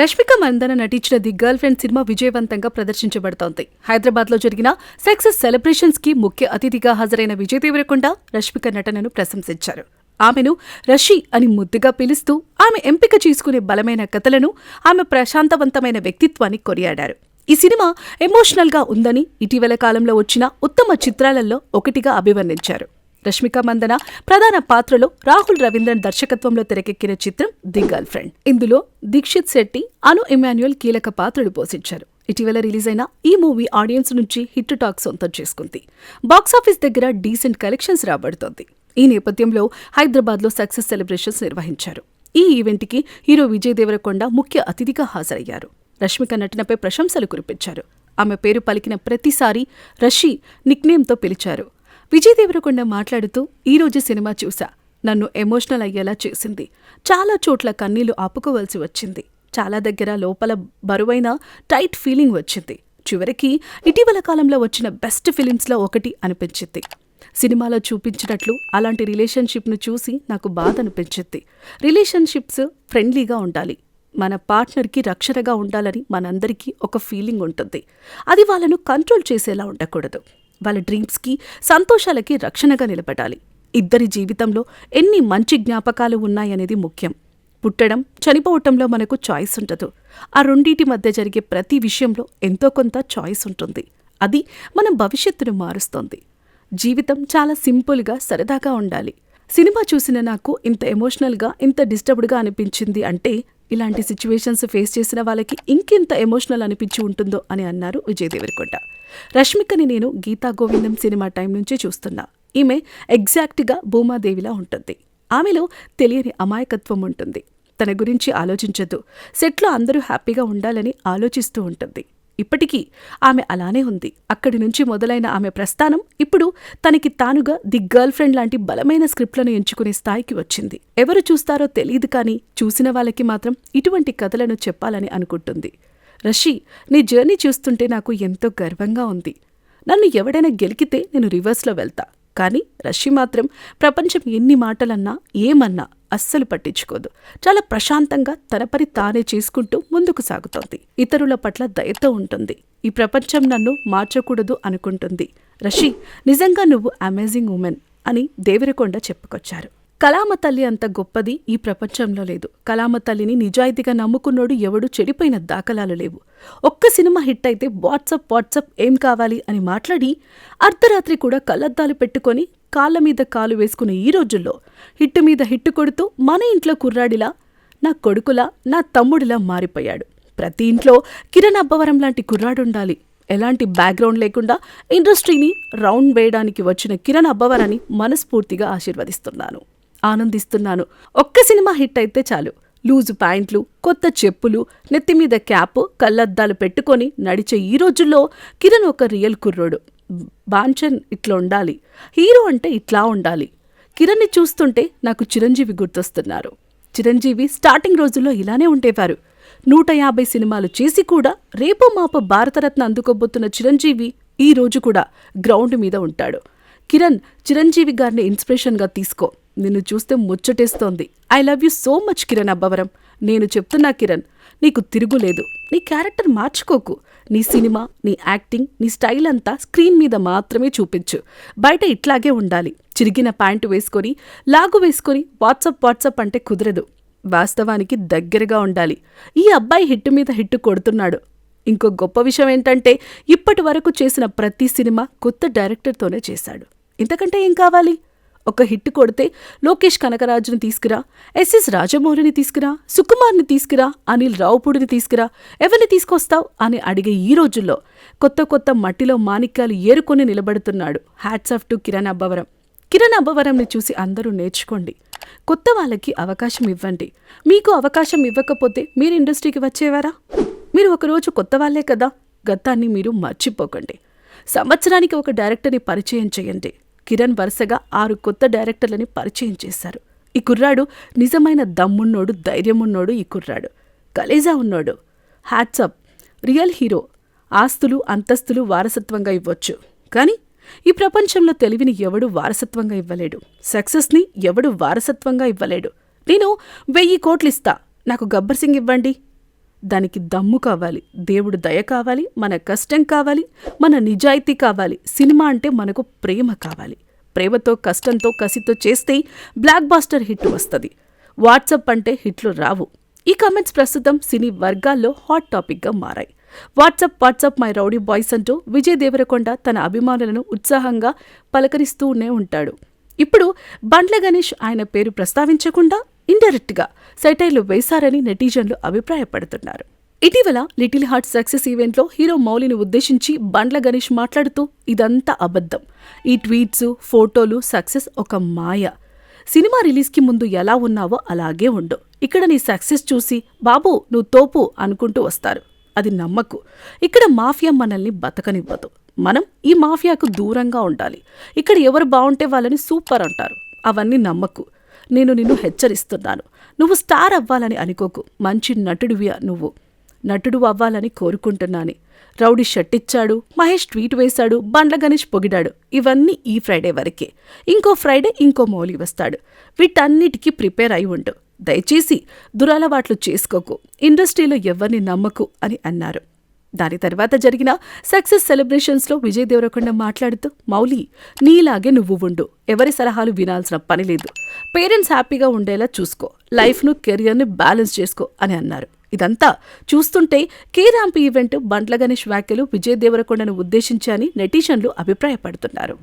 రష్మిక మందన నటించిన the girl friend cinema విజయవంతంగా ప్రదర్శించబడుతోంది. హైదరాబాద్లో జరిగిన సక్సెస్ సెలబ్రేషన్స్కి ముఖ్య అతిథిగా హాజరైన విజయ్ దేవరకొండ రష్మిక నటనను ప్రశంసించారు. ఆమెను రషి అని ముద్దుగా పిలుస్తూ ఆమె ఎంపిక చేసుకునే బలమైన కథలను ఆమె ప్రశాంతవంతమైన వ్యక్తిత్వాన్ని కొనియాడారు. ఈ సినిమా ఎమోషనల్గా ఉందని ఇటీవల కాలంలో వచ్చిన ఉత్తమ చిత్రాలలో ఒకటిగా అభివర్ణించారు. రష్మిక మందన ప్రధాన పాత్రలో రాహుల్ రవీంద్రన్ దర్శకత్వంలో తెరకెక్కిన చిత్రం ది గర్ల్ ఫ్రెండ్. ఇందులో దీక్షిత్ శెట్టి అను ఇమాన్యుయల్ కీలక పాత్రలు పోషించారు. ఇటీవల రిలీజ్ అయిన ఈ మూవీ ఆడియన్స్ నుంచి హిట్ టాక్ సొంతం చేసుకుంది. బాక్సాఫీస్ దగ్గర డీసెంట్ కలెక్షన్స్ రాబడుతోంది. ఈ నేపథ్యంలో హైదరాబాద్లో సక్సెస్ సెలబ్రేషన్స్ నిర్వహించారు. ఈ ఈవెంట్కి హీరో విజయ్ దేవరకొండ ముఖ్య అతిథిగా హాజరయ్యారు. రష్మిక నటనపై ప్రశంసలు కురిపించారు. ఆమె పేరు పలికిన ప్రతిసారి రషి నిక్నేమ్తో పిలిచారు. విజయ్ దేవరకొండ మాట్లాడుతూ ఈ రోజు సినిమా చూసా. నన్ను ఎమోషనల్ అయ్యేలా చేసింది. చాలా చోట్ల కన్నీళ్ళు ఆపుకోవాల్సి వచ్చింది. చాలా దగ్గర లోపల బరువైన టైట్ ఫీలింగ్ వచ్చింది. చివరికి ఇటీవల కాలంలో వచ్చిన బెస్ట్ ఫిలిమ్స్లో ఒకటి అనిపించింది. సినిమాలో చూపించినట్లు అలాంటి రిలేషన్షిప్ను చూసి నాకు బాధ అనిపించింది. రిలేషన్షిప్స్ ఫ్రెండ్లీగా ఉండాలి. మన పార్ట్నర్కి రక్షణగా ఉండాలని మనందరికీ ఒక ఫీలింగ్ ఉంటుంది. అది వాళ్ళను కంట్రోల్ చేసేలా ఉండకూడదు. వాళ్ళ డ్రీమ్స్కి సంతోషాలకి రక్షణగా నిలబడాలి. ఇద్దరి జీవితంలో ఎన్ని మంచి జ్ఞాపకాలు ఉన్నాయనేది ముఖ్యం. పుట్టడం చనిపోవటంలో మనకు చాయిస్ ఉండదు. ఆ రెండింటి మధ్య జరిగే ప్రతి విషయంలో ఎంతో కొంత చాయిస్ ఉంటుంది. అది మన భవిష్యత్తును మారుస్తోంది. జీవితం చాలా సింపుల్గా సరదాగా ఉండాలి. సినిమా చూసిన నాకు ఇంత ఎమోషనల్గా ఇంత డిస్టర్బ్డ్గా అనిపించింది అంటే ఇలాంటి సిచ్యువేషన్స్ ఫేస్ చేసిన వాళ్ళకి ఇంకెంత ఎమోషనల్ అనిపించి ఉంటుందో అని అన్నారు విజయ్ దేవరకొండ. రష్మికని నేను గీతా గోవిందం సినిమా టైం నుంచే చూస్తున్నా. ఈమె ఎగ్జాక్ట్గా భూమాదేవిలా ఉంటుంది. ఆమెలో తెలియని అమాయకత్వం ఉంటుంది. తన గురించి ఆలోచించదు సెట్లో అందరూ హ్యాపీగా ఉండాలని ఆలోచిస్తూ ఉంటుంది. ఇప్పటికీ ఆమె అలానే ఉంది. అక్కడి నుంచి మొదలైన ఆమె ప్రస్థానం ఇప్పుడు తనకి తానుగా ది గర్ల్ ఫ్రెండ్ లాంటి బలమైన స్క్రిప్ట్లను ఎంచుకునే స్థాయికి వచ్చింది. ఎవరు చూస్తారో తెలియదు కానీ చూసిన వాళ్ళకి మాత్రం ఇటువంటి కథలను చెప్పాలని అనుకుంటుంది. రషి నీ జర్నీ చూస్తుంటే నాకు ఎంతో గర్వంగా ఉంది. నన్ను ఎవడైనా గెలికితే నేను రివర్స్లో వెళ్తా. కానీ రషి మాత్రం ప్రపంచం ఎన్ని మాటలన్నా ఏమన్నా అస్సలు పట్టించుకోదు. చాలా ప్రశాంతంగా తన పని తానే చేసుకుంటూ ముందుకు సాగుతోంది. ఇతరుల పట్ల దయతో ఉంటుంది. ఈ ప్రపంచం నన్ను మార్చకూడదు అనుకుంటుంది. రషి నిజంగా నువ్వు అమేజింగ్ ఉమెన్ అని దేవరకొండ చెప్పుకొచ్చారు. కలామ తల్లి అంత గొప్పది ఈ ప్రపంచంలో లేదు. కలామ తల్లిని నిజాయితీగా నమ్ముకున్నోడు ఎవడు చెడిపోయిన దాఖలాలు లేవు. ఒక్క సినిమా హిట్ అయితే వాట్సప్ వాట్సప్ ఏం కావాలి అని మాట్లాడి అర్ధరాత్రి కూడా కళ్ళద్దాలు పెట్టుకొని కాళ్ళ మీద కాలు వేసుకునే ఈ రోజుల్లో హిట్టు మీద హిట్టు కొడుతూ మన ఇంట్లో కుర్రాడిలా నా కొడుకులా నా తమ్ముడిలా మారిపోయాడు. ప్రతి ఇంట్లో కిరణ్ అబ్బవరం లాంటి కుర్రాడుండాలి. ఎలాంటి బ్యాక్గ్రౌండ్ లేకుండా ఇండస్ట్రీని రౌండ్ వేయడానికి వచ్చిన కిరణ్ అబ్బవరాన్ని మనస్ఫూర్తిగా ఆశీర్వదిస్తున్నాను. ఆనందిస్తున్నాను. ఒక్క సినిమా హిట్ అయితే చాలు. లూజు ప్యాంట్లు కొత్త చెప్పులు నెత్తిమీద క్యాప్ కళ్ళద్దాలు పెట్టుకొని నడిచే ఈ రోజుల్లో కిరణ్ ఒక రియల్ కుర్రోడు. బాంచన్ ఇట్లా ఉండాలి. హీరో అంటే ఇట్లా ఉండాలి. కిరణ్ని చూస్తుంటే నాకు చిరంజీవి గుర్తొస్తున్నారు. చిరంజీవి స్టార్టింగ్ రోజుల్లో ఇలానే ఉండేవారు. నూట యాభై సినిమాలు చేసి కూడా రేపో మాప భారతరత్న అందుకోబోతున్న చిరంజీవి ఈ రోజు కూడా గ్రౌండ్ మీద ఉంటాడు. కిరణ్ చిరంజీవి గారిని ఇన్స్పిరేషన్గా తీసుకో. నిన్ను చూస్తే ముచ్చటేస్తోంది. I love you so much Kiran Abbavaram. నేను చెప్తున్నా కిరణ్ నీకు తిరుగులేదు నీ క్యారెక్టర్ మార్చుకోకు. నీ సినిమా నీ యాక్టింగ్ నీ స్టైల్ అంతా స్క్రీన్ మీద మాత్రమే చూపించు. బయట ఇట్లాగే ఉండాలి. చిరిగిన ప్యాంటు వేసుకొని లాగు వేసుకొని వాట్సప్ వాట్సప్ అంటే కుదరదు. వాస్తవానికి దగ్గరగా ఉండాలి. ఈ అబ్బాయి హిట్టు మీద హిట్టు కొడుతున్నాడు. ఇంకో గొప్ప విషయం ఏంటంటే ఇప్పటి వరకు చేసిన ప్రతి సినిమా కొత్త డైరెక్టర్తోనే చేశాడు. ఇంతకంటే ఏం కావాలి? ఒక హిట్ కొడితే లోకేష్ కనకరాజుని తీసుకురా ఎస్ఎస్ రాజమౌళిని తీసుకురా సుకుమార్ని తీసుకురా అనిల్ రావుపూడిని తీసుకురా ఎవరిని తీసుకొస్తావు అని అడిగే ఈ రోజుల్లో కొత్త కొత్త మట్టిలో మాణిక్యాలు ఏరుకొని నిలబడుతున్నాడు hats off to Kiran Abbavaram. Kiran అబ్బవరంని చూసి అందరూ నేర్చుకోండి. కొత్త వాళ్ళకి అవకాశం ఇవ్వండి. మీకు అవకాశం ఇవ్వకపోతే మీరు ఇండస్ట్రీకి వచ్చేవారా? మీరు ఒకరోజు కొత్త వాళ్ళే కదా గతాన్ని మీరు మర్చిపోకండి. సంవత్సరానికి ఒక డైరెక్టర్ని పరిచయం చేయండి. కిరణ్ వరుసగా ఆరు కొత్త డైరెక్టర్లని పరిచయం చేశారు. ఈ కుర్రాడు నిజమైన దమ్మున్నోడు ధైర్యమున్నోడు ఈ కుర్రాడు. కలేజా ఉన్నోడు. Hats off real hero. ఆస్తులు అంతస్తులు వారసత్వంగా ఇవ్వచ్చు. కానీ ఈ ప్రపంచంలో తెలివిని ఎవడు వారసత్వంగా ఇవ్వలేడు. సక్సెస్ని ఎవడు వారసత్వంగా ఇవ్వలేడు. నేను వెయ్యి కోట్లు ఇస్తా నాకు గబ్బర్ సింగ్ ఇవ్వండి. దానికి దమ్ము కావాలి దేవుడు దయ కావాలి మన కష్టం కావాలి మన నిజాయితీ కావాలి. సినిమా అంటే మనకు ప్రేమ కావాలి. ప్రేమతో కష్టంతో కసితో చేస్తే బ్లాక్ బాస్టర్ హిట్ వస్తుంది. వాట్సప్ అంటే హిట్లు రావు. ఈ కామెంట్స్ ప్రస్తుతం సినీ వర్గాల్లో హాట్ టాపిక్గా మారాయి. What's up what's up my rowdy boys అంటూ విజయ్ దేవరకొండ తన అభిమానులను ఉత్సాహంగా పలకరిస్తూనే ఉంటాడు. ఇప్పుడు బండ్ల గణేష్ ఆయన పేరు ప్రస్తావించకుండా ఇండైరెక్ట్గా సెటైర్లు వేశారని నెటిజన్లు అభిప్రాయపడుతున్నారు. ఇటీవల లిటిల్ హార్ట్ సక్సెస్ ఈవెంట్లో హీరో మౌలిని ఉద్దేశించి బండ్ల గణేష్ మాట్లాడుతూ ఇదంతా అబద్ధం. ఈ ట్వీట్స్ ఫోటోలు సక్సెస్ ఒక మాయ. సినిమా రిలీజ్కి ముందు ఎలా ఉన్నావో అలాగే ఉండు. ఇక్కడ నీ సక్సెస్ చూసి బాబు నువ్వు తోపు అనుకుంటూ వస్తారు. అది నమ్మకు. ఇక్కడ మాఫియా మనల్ని బతకనివ్వదు. మనం ఈ మాఫియాకు దూరంగా ఉండాలి. ఇక్కడ ఎవరు బాగుంటే వాళ్ళని సూపర్ అంటారు. అవన్నీ నమ్మకు. నేను నిన్ను హెచ్చరిస్తున్నాను. నువ్వు స్టార్ అవ్వాలని అనుకోకు. మంచి నటుడివి నువ్వు. నటుడు అవ్వాలని కోరుకుంటున్నాను. రౌడీ షర్ట్ ఇచ్చాడు మహేష్ ట్వీట్ వేశాడు బండ్ల గణేష్ పొగిడాడు. ఇవన్నీ ఈ ఫ్రైడే వరకే. ఇంకో ఫ్రైడే ఇంకో మౌలి వస్తాడు. వీటన్నిటికీ ప్రిపేర్ అయి ఉండు. దయచేసి దురలవాట్లు చేసుకోకు. ఇండస్ట్రీలో ఎవరిని నమ్మకు అని అన్నారు. దాని తర్వాత జరిగిన సక్సెస్ సెలబ్రేషన్స్లో విజయ్ దేవరకొండ మాట్లాడుతూ మౌలి నీలాగే నువ్వు ఉండు. ఎవరి సలహాలు వినాల్సిన పని లేదు. పేరెంట్స్ హ్యాపీగా ఉండేలా చూసుకో. లైఫ్ను కెరియర్ని బ్యాలెన్స్ చేసుకో అని అన్నారు. ఇదంతా చూస్తుంటే కే రాంపి ఈవెంట్ బండ్ల గణేష్ వ్యాఖ్యలు విజయ్ దేవరకొండను ఉద్దేశించి అని నెటిజన్లు అభిప్రాయపడుతున్నారు.